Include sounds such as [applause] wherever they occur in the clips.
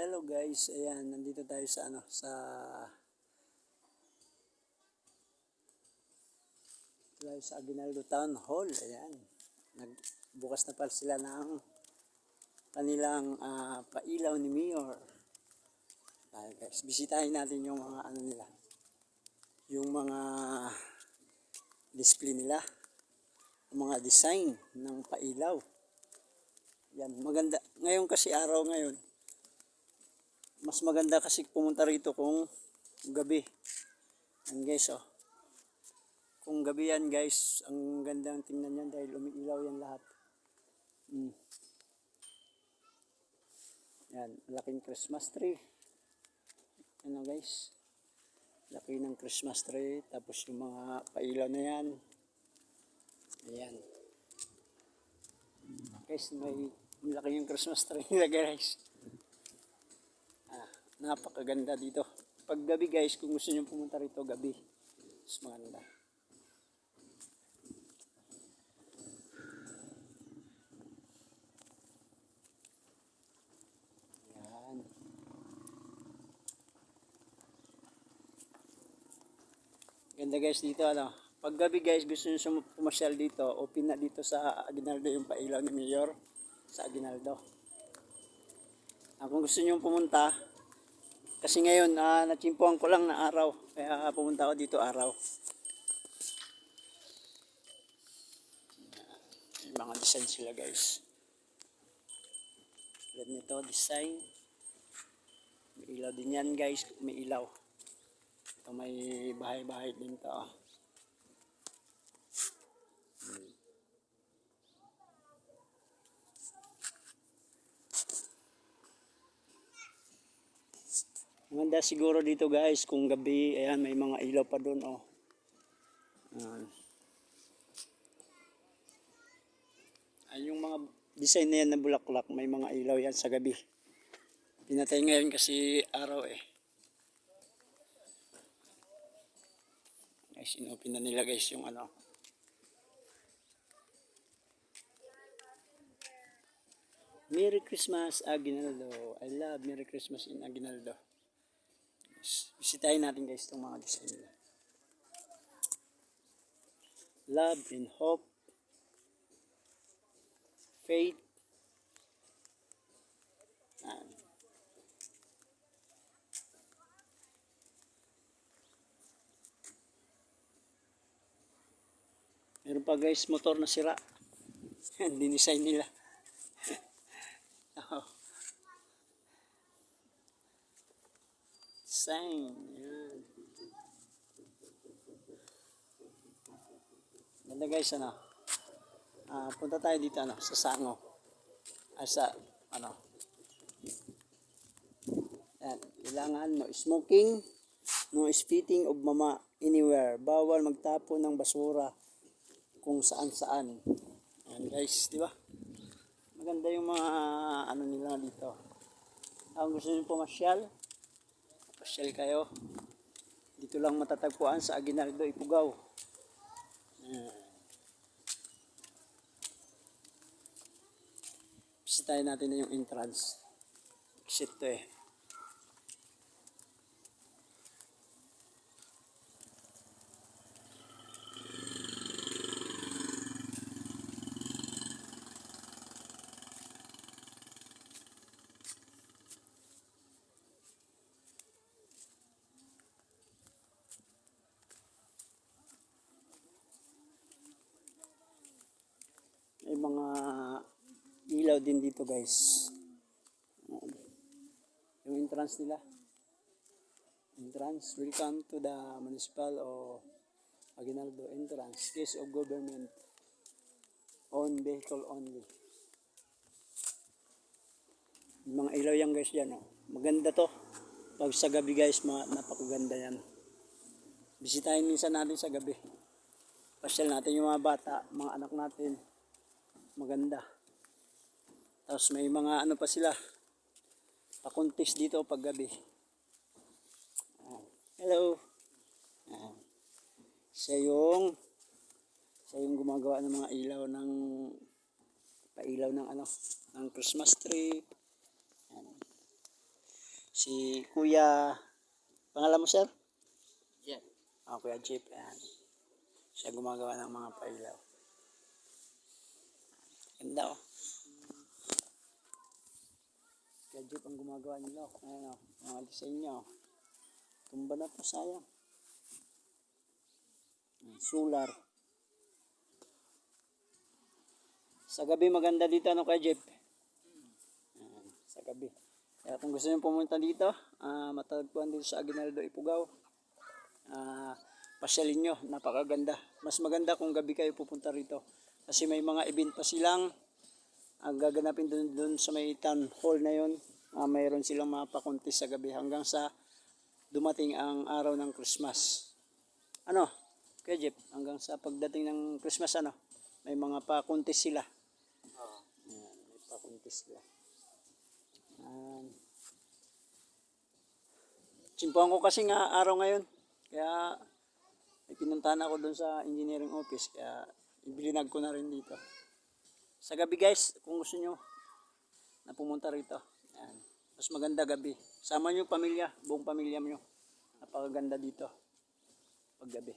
Hello guys, ayan, nandito tayo sa ano, sa tayo sa Aguinaldo Town Hall, ayan. Nagbukas na pala sila ng kanilang ah, pailaw ni Mayor. Tayo guys, bisitahin natin yung mga ano nila. Yung mga display nila. Yung mga design ng pailaw. Yan, maganda. Ngayon kasi araw ngayon, mas maganda kasi pumunta rito kung gabi. Yan guys, oh. Kung gabi yan guys, ang gandang tingnan yan dahil umiilaw yan lahat. Mm. Yan, laking Christmas tree. Ano guys? Laki ng Christmas tree. Tapos yung mga pailaw na yan. Ayan. Guys, may laki yung Christmas tree nila guys. Napakaganda dito. Pag gabi guys, kung gusto niyo pumunta rito gabi, mas maganda. Ganda guys dito ano. Pag gabi guys, gusto niyo pumasyal dito, open na dito sa Aguinaldo yung pailaw ni Mayor sa Aguinaldo. Ah, kung gusto niyo pumunta, kasi ngayon, ah, natsimpuan ko lang na araw. Kaya pumunta ako dito araw. May mga design sila guys. Tulad nito, design. May ilaw din yan guys. May ilaw. Ito may bahay-bahay din to. oh. Maganda siguro dito guys kung gabi, ayan may mga ilaw pa doon oh. Ayan. Ay, yung mga design na yan na bulaklak, may mga ilaw yan sa gabi. Pinatay ngayon kasi araw eh. Guys, inopen na nila guys yung ano. Merry Christmas, Aguinaldo. I love Merry Christmas in Aguinaldo. Bisitahin natin guys itong mga design nila. Love and hope. Faith. Yan. Meron pa guys motor na sira. [laughs] Dinisign nila. Oh. Sign. Yan. Ganda guys, ano. Ah, punta tayo dito, ano, sa Sango. Ah, sa, ano. Yan. Kailangan no smoking, no spitting of mama anywhere. Bawal magtapon ng basura kung saan saan. Yan guys, di ba? Maganda yung mga ano nila dito. Ang gusto niyo pumasyal, pasyal kayo. Dito lang matatagpuan sa Aguinaldo, Ipugaw. Ayan. Bisitahin natin na yung entrance. Exit to eh. May mga ilaw din dito guys. Yung entrance nila. Entrance. Welcome to the municipal o Aguinaldo entrance. Case of government. Own vehicle only. Yung mga ilaw yan guys yan. Oh. Maganda to. Pag sa gabi guys, ma napakaganda yan. Bisitahin minsan natin sa gabi. Pasyal natin yung mga bata, mga anak natin maganda. Tapos may mga ano pa sila, pakuntis dito pag gabi. Hello. Siya yung siya yung gumagawa ng mga ilaw ng pailaw ng ano, ng Christmas tree. Si Kuya, pangalan mo sir? Jeff. Ah, Kuya Jeep. Ayan. Siya gumagawa ng mga pailaw. Ganda oh. Jeep ang gumagawa nila. Ayan oh. Mga design niya oh. Tumba na to, sayang. Ayan, Solar. Sa gabi maganda dito ano Kuya Jeep? Ayan, sa gabi. Kaya kung gusto niyo pumunta dito, ah matagpuan dito sa Aguinaldo, Ifugao. Ah, pasyalin nyo, napakaganda. Mas maganda kung gabi kayo pupunta rito. Kasi may mga event pa silang ang gaganapin doon doon sa may town hall na yon. Ah, mayroon silang mga pakuntis sa gabi hanggang sa dumating ang araw ng Christmas. Ano? Kaya Jeff, hanggang sa pagdating ng Christmas ano, may mga pakuntis sila. Oo. Ayan, may pakuntis sila. Ayan. Simpuhan ko kasi nga araw ngayon. Kaya may pinuntahan ako doon sa engineering office. Kaya ibilinag ko na rin dito. Sa gabi guys, kung gusto nyo na pumunta rito. Ayan. Mas maganda gabi. Sama nyo pamilya, buong pamilya nyo. Napakaganda dito. Pag gabi.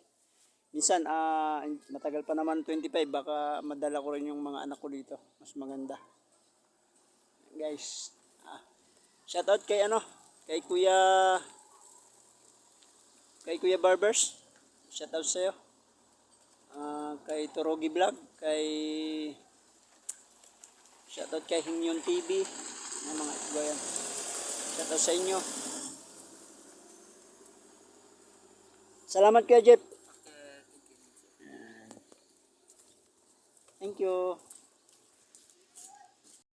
Minsan, ah, matagal pa naman 25, baka madala ko rin yung mga anak ko dito. Mas maganda. Guys, ah, shout out kay ano, kay Kuya kay Kuya Barbers. Shout out sa'yo. Ah, kay Torogi Vlog, kay shout out kay Hingyon TV. Yung mga iba yan. Shout out sa inyo. Salamat Kuya Jeff. Thank you.